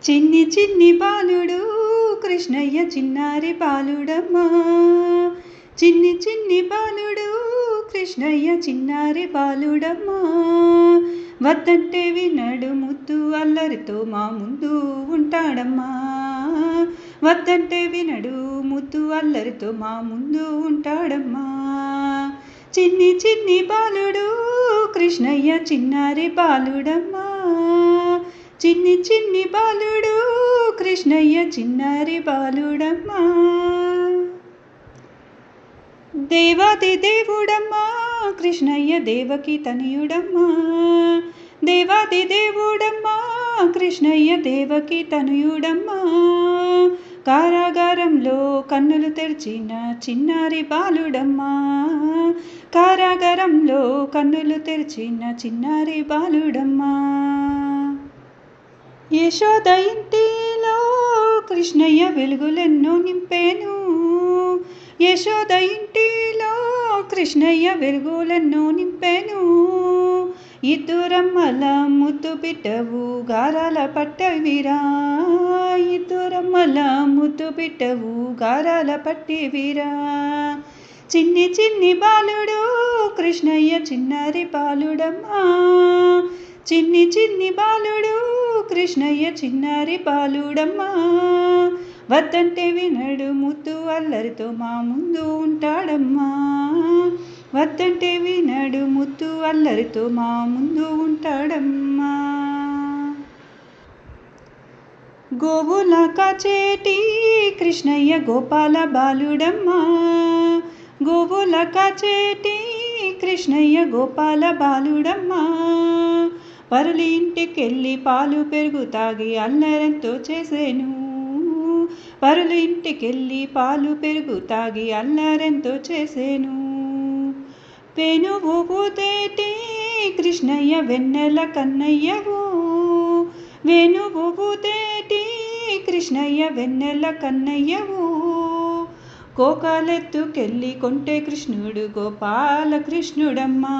చిన్ని చిన్ని బాలుడు కృష్ణయ్య చిన్నారి బాలుడమ్మా. చిన్ని చిన్ని బాలుడు కృష్ణయ్య చిన్నారి బాలుడమ్మా. వద్దంటే వినడు ముద్దు అల్లరితో మా ముందు ఉంటాడమ్మా. వద్దంటే వినడు ముద్దు అల్లరితో మా ముందు ఉంటాడమ్మా. చిన్ని చిన్ని బాలుడు కృష్ణయ్య చిన్నారి బాలుడమ్మా. చిన్ని చిన్ని బాలుడు కృష్ణయ్య చిన్నారి బాలుడమ్మా. దేవాది దేవుడమ్మా కృష్ణయ్య దేవకి తనయుడమ్మా. దేవాది దేవుడమ్మా కృష్ణయ్య దేవకి తనయుడమ్మా. కారాగారంలో కన్నులు తెరిచిన చిన్నారి బాలుడమ్మా. కారాగారంలో కన్నులు తెరిచిన చిన్నారి బాలుడమ్మా. యశోద ఇంటిలో కృష్ణయ్య వెలుగులెన్నో నింపేను. యశోద ఇంటిలో కృష్ణయ్య వెలుగులెన్నో నింపేను. ఇద్దరమ్మల ముద్దు బిడ్డవు గారాల పట్టవిరా. ఇద్దరమ్మల ముద్దు బిడ్డవు గారాల పట్టివిరా. చిన్ని చిన్ని బాలుడు కృష్ణయ్య చిన్నారి బాలుడమ్మా. చిన్ని చిన్ని బాలుడు కృష్ణయ్య చిన్నారి బాలుడమ్మా. వద్దంటే వినడు ముద్దు అల్లరితో మా ముందు ఉంటాడమ్మా. వద్దంటే వినడు ముద్దు అల్లరితో మా ముందు ఉంటాడమ్మా. గోవుల కచేటి కృష్ణయ్య గోపాల బాలుడమ్మా. గోవుల కచేటి కృష్ణయ్య గోపాల బాలుడమ్మా. పరులి ఇంటికెళ్ళి పాలు పెరుగు తాగి అల్లరంతో చేసేను. పరులు ఇంటికెళ్ళి పాలు పెరుగు తాగి అల్లరంతో చేసేను. పెనువు ఊదేటి కృష్ణయ్య వెన్నెల కన్నయ్యవు వేణువు ఊదేటి కృష్ణయ్య వెన్నెల కన్నయ్యవు కోకాలెత్తుకెళ్ళి కొంటే కృష్ణుడు గోపాల కృష్ణుడమ్మా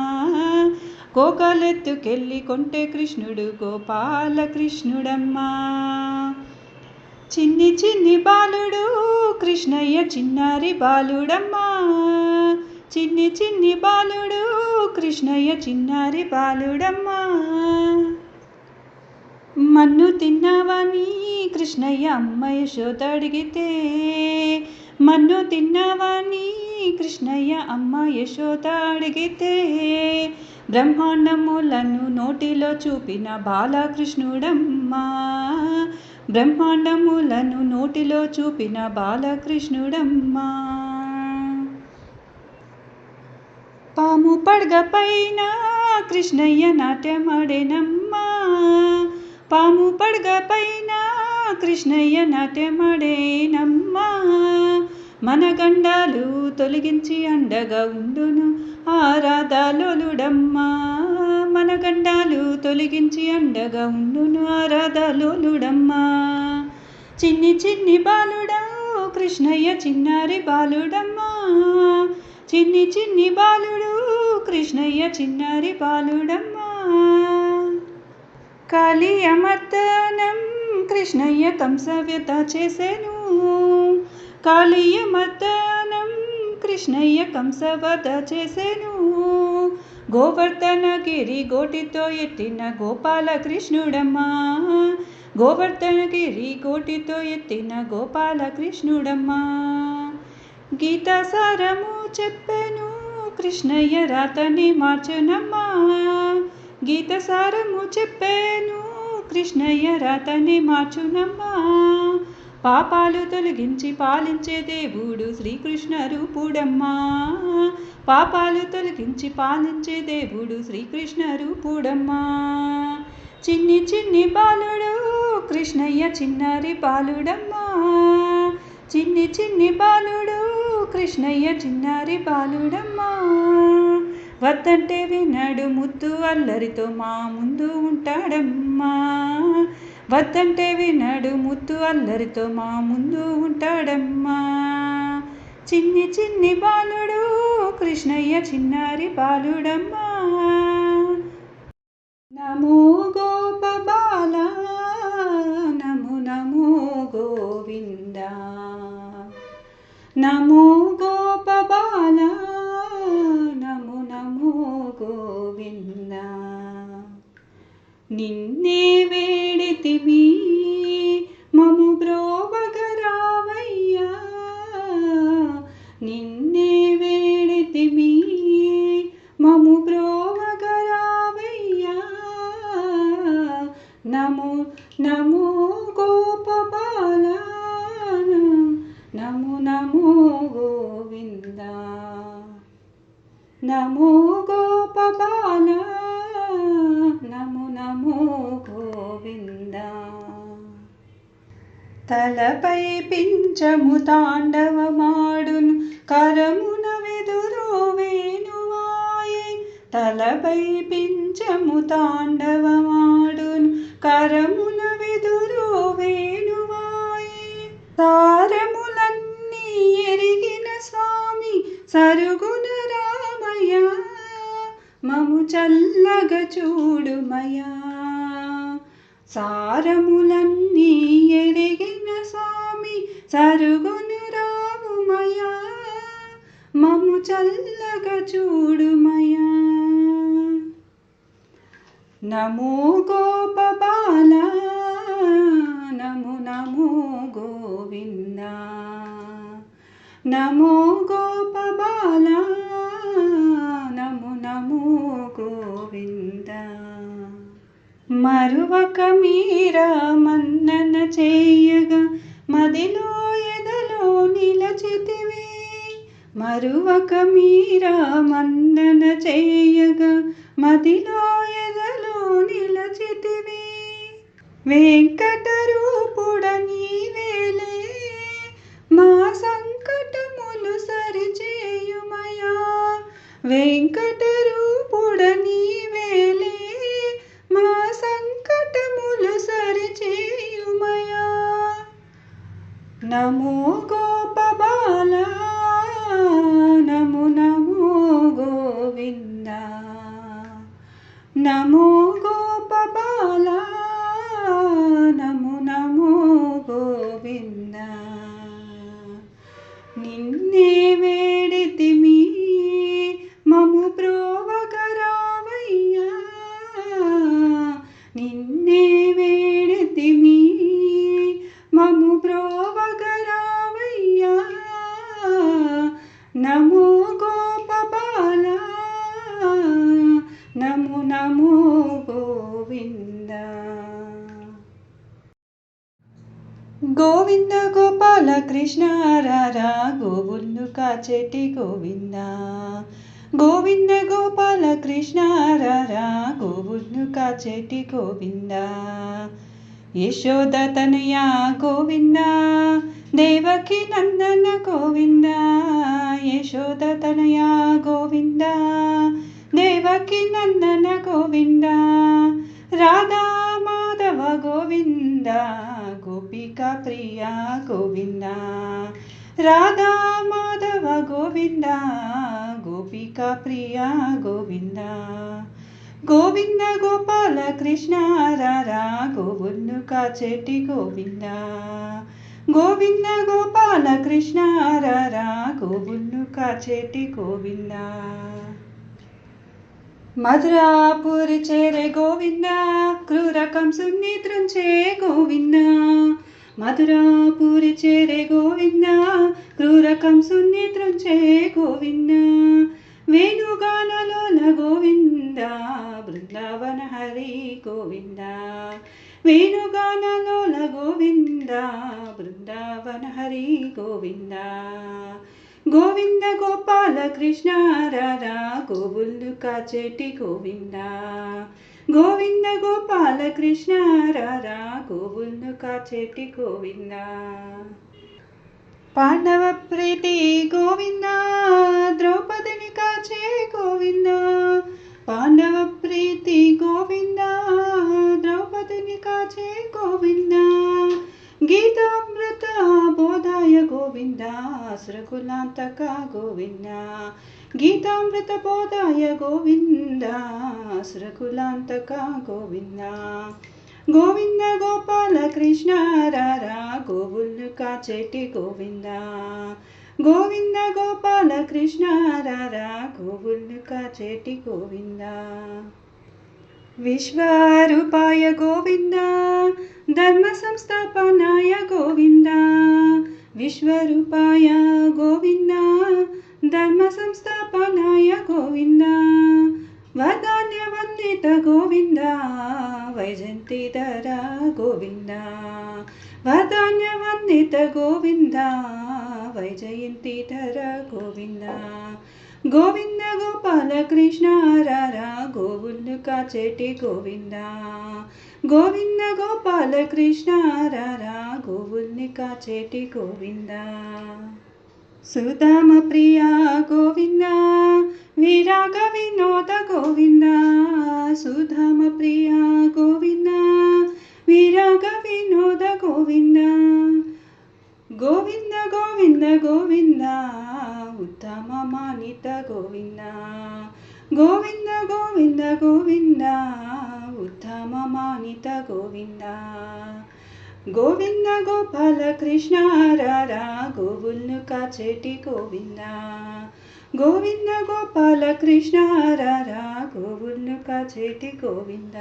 కోకాలెత్తుకెళ్ళి కొంటే కృష్ణుడు గోపాల కృష్ణుడమ్మా చిన్ని చిన్ని బాలుడు కృష్ణయ్య చిన్నారి బాలుడమ్మా. చిన్ని చిన్ని బాలుడు కృష్ణయ్య చిన్నారి బాలుడమ్మా. మన్ను తిన్నావని కృష్ణయ్య అమ్మ యశోద అడిగితే. మన్ను తిన్నావని కృష్ణయ్య అమ్మ యశోద అడిగితే. బ్రహ్మాండములను నోటిలో చూపిన బాలకృష్ణుడమ్మా. బ్రహ్మాండములను నోటిలో చూపిన బాలకృష్ణుడమ్మా. పాము పడగ పైన కృష్ణయ్య నాట్యమాడేనమ్మా. పాము పడగ పైన కృష్ణయ్య నాట్యమాడేనమ్మా. మన గండాలు తొలగించి అండగా ఉండును. ఆరాధాలోలుడమ్మా మన గండాలు తొలగించి అండగా ఉండును. ఆరాధాలోలుడమ్మా చిన్ని చిన్ని బాలుడా కృష్ణయ్య చిన్నారి బాలుడమ్మా చిన్ని చిన్ని బాలుడు కృష్ణయ్య చిన్నారి బాలుడమ్మా. కాళీ అమర్దనం కృష్ణయ్య కంసవ్యత చేసేను. కాళీయ మర్దనం కృష్ణయ్య కంసవత చేసెను. గోవర్ధనగిరి గోటితో ఎత్తిన గోపాల కృష్ణుడమ్మా గోవర్ధనగిరి గోటితో ఎత్తిన గోపాల కృష్ణుడమ్మా గీతా సారము చెప్పెను కృష్ణయ్య రాతని మార్చునమ్మా. గీత సారము చెప్పాను కృష్ణయ్య రాతని మార్చునమ్మా. పాపాలు తొలగించి పాలించే దేవుడు శ్రీకృష్ణ రూపుడమ్మా. పాపాలు తొలగించి పాలించే దేవుడు శ్రీకృష్ణ రూపుడమ్మా. చిన్ని చిన్ని బాలుడు కృష్ణయ్య చిన్నారి బాలుడమ్మా. చిన్ని చిన్ని బాలుడు కృష్ణయ్య చిన్నారి బాలుడమ్మా. వద్దంటే వినడు ముద్దు అల్లరితో మా ముందు ఉంటాడమ్మా. వద్దంటే వినడు ముద్దు అల్లరితో మా ముందు ఉంటాడమ్మా. చిన్ని చిన్ని బాలుడు కృష్ణయ్య చిన్నారి బాలుడమ్మా. నమో తలపై పింఛము తాండవమాడును కరమున వెదురో వేణువాయే. తలపై పింఛము తాండవమాడును కరమున వెదురో వేణువాయే. తారములన్నీ ఎరిగిన స్వామి సరుగున రామయ్య. మము చల్లగ చూడుమయా సారములన్నీ ఎరిగిన సరుగును రావుమయా మము చల్లగా చూడుమయా నమో గోప బాల నము నమో గోవింద. నమో గోప బాల నము నమో గోవింద. మరువక మీరా మన్నన చేయగా మదిలో నిలచితివి మరువక మీరా మన్నన చేయగా మదిలో ఎదలో నిలచితివి వెంకటరూపుడ నీవేలే. మా సంకటములు సరిచేయుమయా వెంకటరూపుడ నీ నమో గోపబాల నమో గోవింద గోపాల కృష్ణ రారా గోవుళ్ళు కాచెటి గోవింద. గోవింద గోపాల కృష్ణ రారా గోవుళ్ళు కాచెటి గోవింద. యశోద తనయ గోవింద దేవకి నందన గోవింద. యశోద తనయ గోవింద దేవకి నందన గోవింద. రాధా మాధవ గోవిందా. గోపిక ప్రియ గోవింద రాధా మాధవ గోవింద గోపిక ప్రియ గోవింద గోవింద గోపాల కృష్ణ రారా గోవును కాచెటి గోవింద గోవింద గోపాల కృష్ణ రారా గోవును కాచెటి గోవిందా మధురాపురి చేరే గోవింద క్రూరకం సున్నిత్రుంచే గోవింద. మధురాపురి చేరే గోవింద క్రూరకం సున్నిత్రుంచే గోవింద. వేణుగానలోన గోవింద బృందావన హరి గోవింద. వేణుగానలోన గోవింద బృందావన హరి గోవింద. గోవింద గోపాల కృష్ణ రారా గోవుళ్ళు కాచేటి గోవింద. గోవింద గోపాల కృష్ణ రారా గోవుళ్ళు కాచేటి గోవింద. పాండవ ప్రీతి గోవింద ద్రౌపదిని కాచే గోవింద. పాండవ ప్రీతి గోవింద ద్రౌపదిని కాచే గోవింద. గీతామృత బోధాయ గోవింద అసురకులాంతక గోవింద. గీతామృత బోధాయ గోవింద అసురకులాంతక గోవింద. గోవింద గోపాల కృష్ణ రారా గోవుళ్ళు కాచేటి గోవింద. గోవింద గోపాల కృష్ణ రారా గోవుళ్ళు కాచేటి గోవిందా. విశ్వరూపాయ గోవింద ధర్మ సంస్థాపనాయ గోవింద విశ్వరూపాయ గోవింద ధర్మ సంస్థాపనాయ గోవింద వదాన్య వందిత గోవింద వైజంతిధర గోవింద వదాన్య వందిత గోవింద వైజయంతిధర గోవింద గోవింద గోపాల కృష్ణ రారా గోవులు కాచేటి గోవింద. గోవింద గోపాల కృష్ణ రారా గోవుల్ని కాచేటి గోవింద. సుధామ ప్రియ గోవింద విరాగ వినోద గోవింద. సుధామ ప్రియ గోవింద విరాగ వినోద గోవింద. గోవింద గోవింద గోవింద ఉత్తమ మానిత గోవింద గోవింద గోవింద గోవింద ఉత్తమ మానిత గోవింద గోవింద గోపాల కృష్ణ రారా గోవుల్ను కాచేటి గోవింద గోవింద గోపాల కృష్ణ రారా గోవుల్ను కాచేటి గోవింద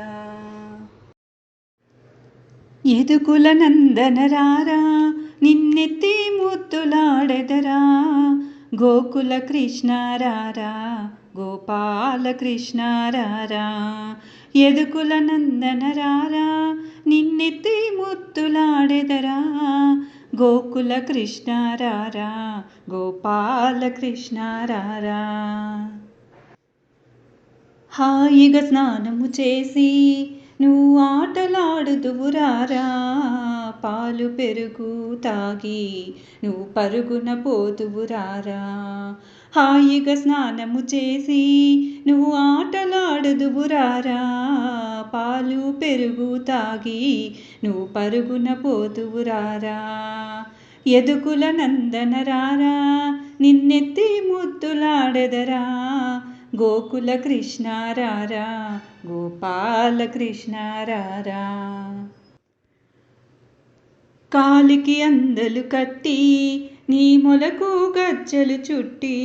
ఎదుగుల నందనరారా నిన్నెత్తి ముద్దులాడెదరా గోకుల కృష్ణారారా గోపాల కృష్ణారారా ఎదుకుల నందనరారా నిన్నెత్తి ముద్దులాడెదరా గోకుల కృష్ణారారా గోపాల కృష్ణారారా హాయిగా స్నానము చేసి నువ్వు ఆటలాడుదువురారా పాలు పెరుగు తాగి నువ్వు పరుగున పోదువురారా హాయిగా స్నానము చేసి నువ్వు ఆటలాడుదువురారా పాలు పెరుగు తాగి నువ్వు పరుగున పోతువురారా ఎదుకుల నందనరారా నిన్నెత్తి ముద్దులాడెదరా గోకుల కృష్ణారారా గోపాల కృష్ణారారా కాలికి అందలు కట్టి నీ మొలకు గజ్జలు చుట్టి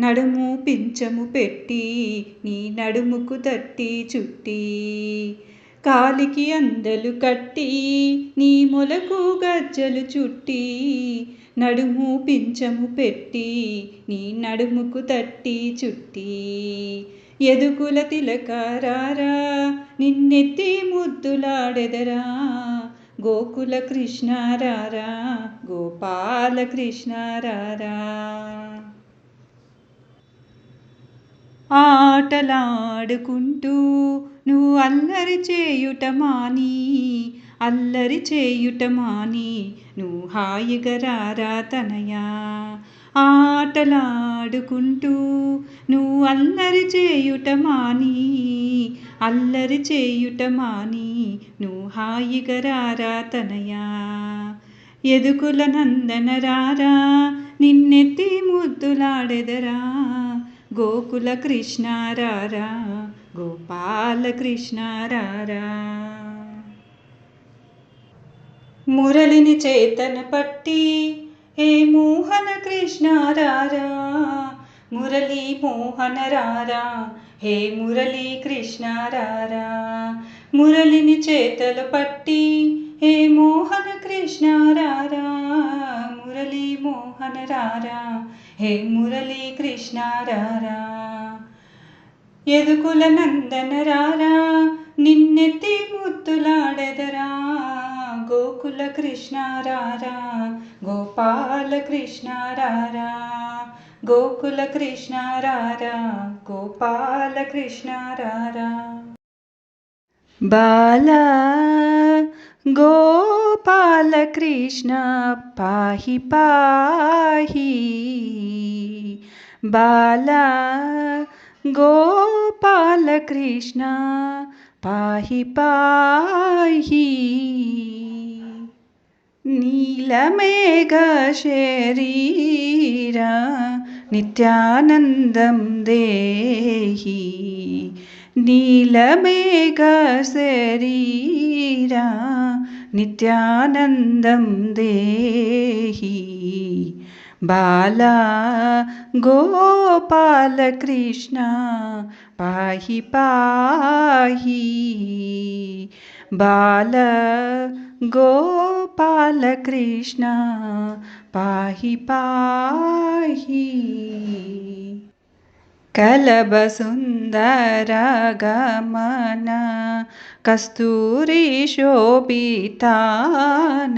నడుము పించము పెట్టి నీ నడుముకు తట్టి చుట్టి. కాలికి అందలు కట్టి నీ మొలకు గజ్జలు చుట్టి నడుము పించము పెట్టి నీ నడుముకు తట్టి చుట్టి. ఎదుకుల తిలకారారా నిన్నెత్తి ముద్దులాడెదరా. గోకుల కృష్ణారారా గోపాల కృష్ణారారా. ఆటలాడుకుంటూ నువ్వు అల్లరి చేయుట మాని అల్లరి చేయుట మాని నువ్వు హాయిగా రారా తనయా? ఆటలాడుకుంటూ నువ్వు అల్లరి చేయుట మాని అల్లరి చేయుట మాని నువ్వు హాయిగా రారా తనయా? ఎదుకుల నందన రారా నిన్నెత్తి ముద్దులాడెదరా? గోకుల కృష్ణారారా గోపాల కృష్ణారారా? మురళిని చేతన పట్టి ఏ మోహన కృష్ణ రారా మురళి మోహన రారా హే మురళి కృష్ణారారా మురళిని చేతలు పట్టి హే మోహన కృష్ణ రారా మురళి మోహన రారా హే మురళి కృష్ణారారా ఎదుకుల నందన రారా నిన్నెత్తి ముత్తులాడెదరా कुल कृष्णरा गोपालकृष्ण रा गोकुलकृष्ण रा गोपालकृष्ण राला गोपालकृष्ण पाहि पाहि। बाला गोपालकृष्ण पाहि पाहि। नीलमेघशरीर नित्यानन्दं देहि। नीलमेघशरीर नित्यानन्दं देहि। बाला गोपालकृष्णा पाहि पाहि। बाल बालगोपालकृष्ण पाहि पाहि। कलभसुन्दरगमन कस्तूरिशोपितान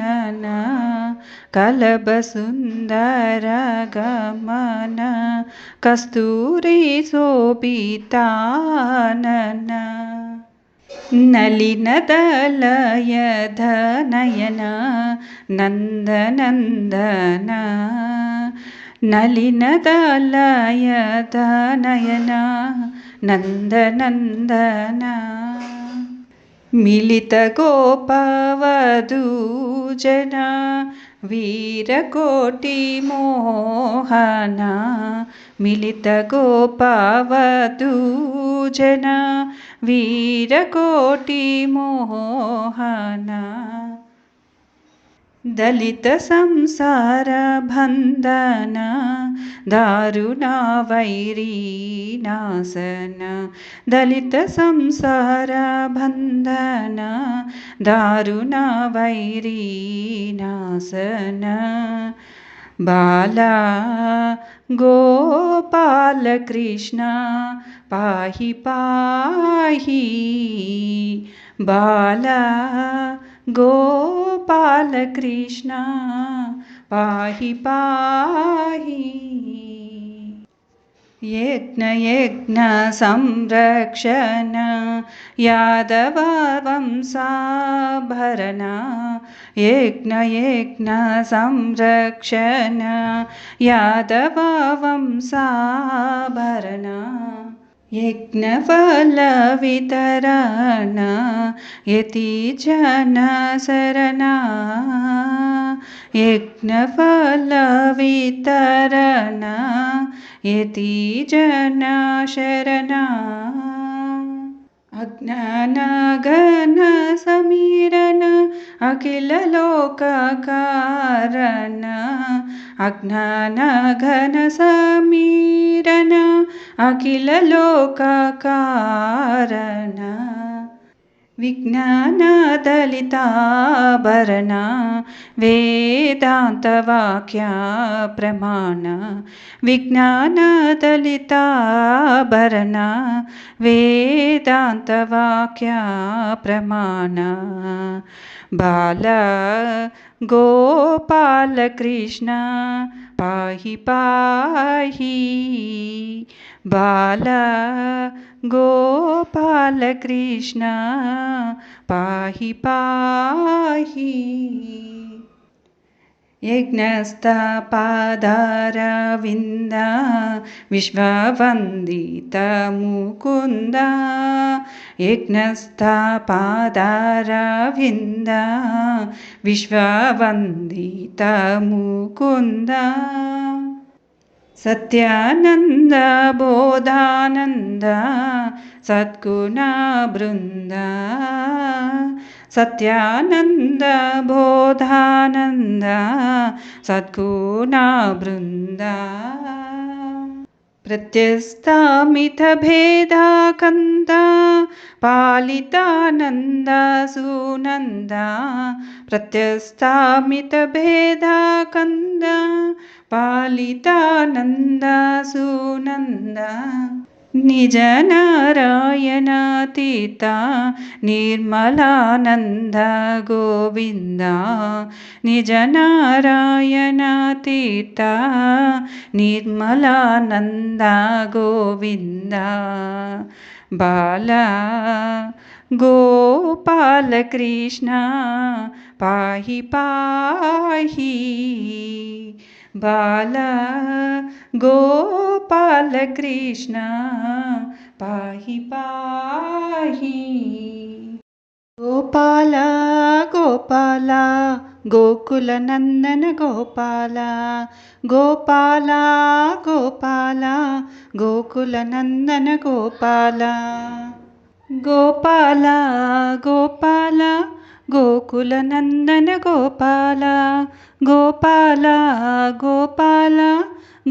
कलबसुन्दरगमन कस्तूरिशोपिता नलिनदलयदनयना नन्दनन्दना। नलिनदलयदनयना नन्दनन्दन। मिलितगोपदूजना वीरकोटिमोहना। मिलितगोपावतु जन वीरकोटिमोहन। दलितसंसारबन्धन दारुणा वैरीनासन दलितसंसारबन्धन दारुणा वैरीनासन बाला गोपालकृष्ण पाहि पाहि। बाला गोपालकृष्ण पाहि पाहि। यज्ञयज्ञसंरक्षण संरक्षण यज्ञयज्ञसंरक्षण सा यज्ञफलवितरण यति संरक्षण यज्ञपलवितरन इति जनशरना अज्ञानघन अज्ञानघनसमीरन अखिललोककारण अज्ञानघन विज्ञान दलिता विज्ञानदलिताभरण वेदान्तवाक्या प्रमाण विज्ञान दलिता विज्ञानदलिताभरण वेदान्तवाक्या प्रमाण बाल गोपालकृष्ण पाहि पाहि। बाला गोपालकृष्ण पाहि पाहि। यज्ञस्तपादारविन्द विश्ववन्दित मुकुन्द। यज्ञस्तपादारविन्द विश्ववन्दित मुकुंद అఖిల లోక కారణ అజ్ఞానఘన సమీరణ అఖిల లోక కారణ प्रत्यस्थामितभेदा कन्द पालितानन्दसुनन्दा प्रत्यस्थामितभेदा पालितानन्दा सुनन्दा। निजनारायणातीता निर्मलानन्द गोविन्द निजनारायणातीता निर्मलानन्द गोविन्द। बाला गोपालकृष्णा पाहि पाहि। बाला गोपालकृष्ण पाहि पाहि। गोपाल गोपाल गोकुलनन्दन गोपाल। गोपाल गोपाल गोकुलनन्दन गोपाल। गोपाल गोपाला। गोकुलनन्दन गोपाला गोपाला गोपाला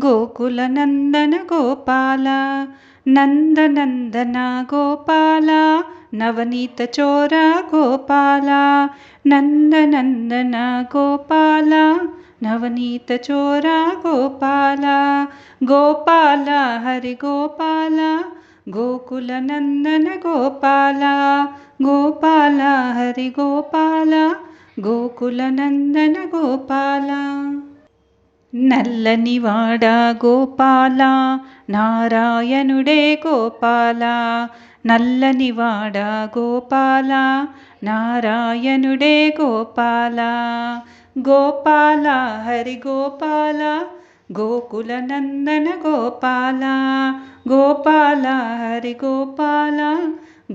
गोकुलनन्दन गोपा नन्दनन्दन गोपाला नवनीत चोरा गोपाला नन्दनन्दन गोपाला नवनीत चोरा गोपाला गोपाला हरि गोपाला నిజ నారాయణాతీత నిర్మలానంద గోవింద బాల గోపాల గోకుల నందన గోపాల గోపాల గోపాల గోకుల నందన గోపాల. గోపాల గోపాల నల్లనివాడ గోపాల నారాయణుడే గోపాల. నల్లనివాడ గోపాల నారాయణుడే గోపాల. గోపాల హరి గోపాల గోకులనందన గోపాల గోపాల హరి గోపాల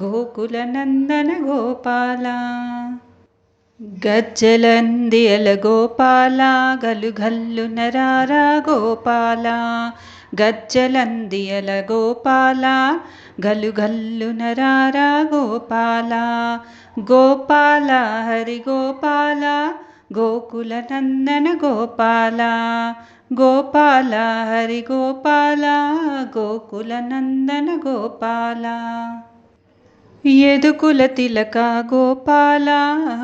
గోకులనందన గోపాల. గజ్జలందియల గోపాల గలుగల్లు నరారా గోపాల. గజ్జలందియల గోపాల గలుగల్లు నరారా గోపాల. గోపాల హరి గోపాల గోకుల నందన గోపాల. గోపాల హరి గోపాల గోకుల నందన గోపాల. ఎదుకుల తిలక గోపాల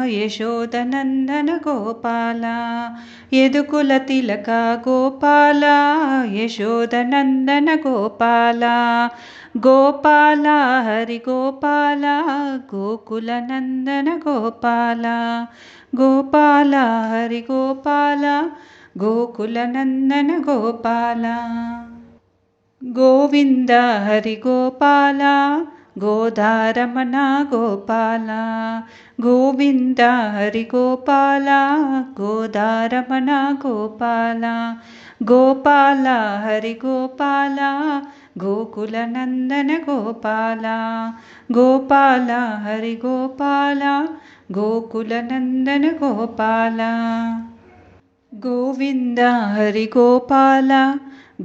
యశోదనందన గోపాల. ఎదుకుల తిలక గోపాల యశోదనందన గోపాల. గోపాల హరి గోపాల గోకుల నందన గోపాల. గోపాల హరి గోపాల गोकुलनन्दन गोपाल। गोविन्द हरि गोपाला गोदामना गोपाला। गोविन्द हरि गोपाला गोदा गोपाल। गोपाला हरि गोपाला गोकुलनन्दन गोपाल। गोपाल हरि गोपाला गोकुलनन्दन गोपाल। गोविन्द हरिगोपाल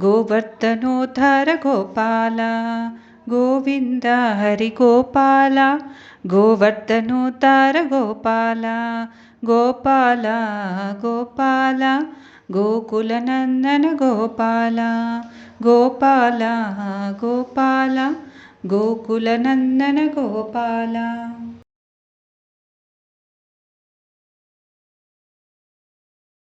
गोवर्धनोद्धर गोपाल गोविन्द हरिगोपाल गोवर्धनोद्धर गोपाल गोपाल गोपाल गोकुलनन्दन गोपाल गोपाल गोपाल गोकुलनन्दन गोपाल।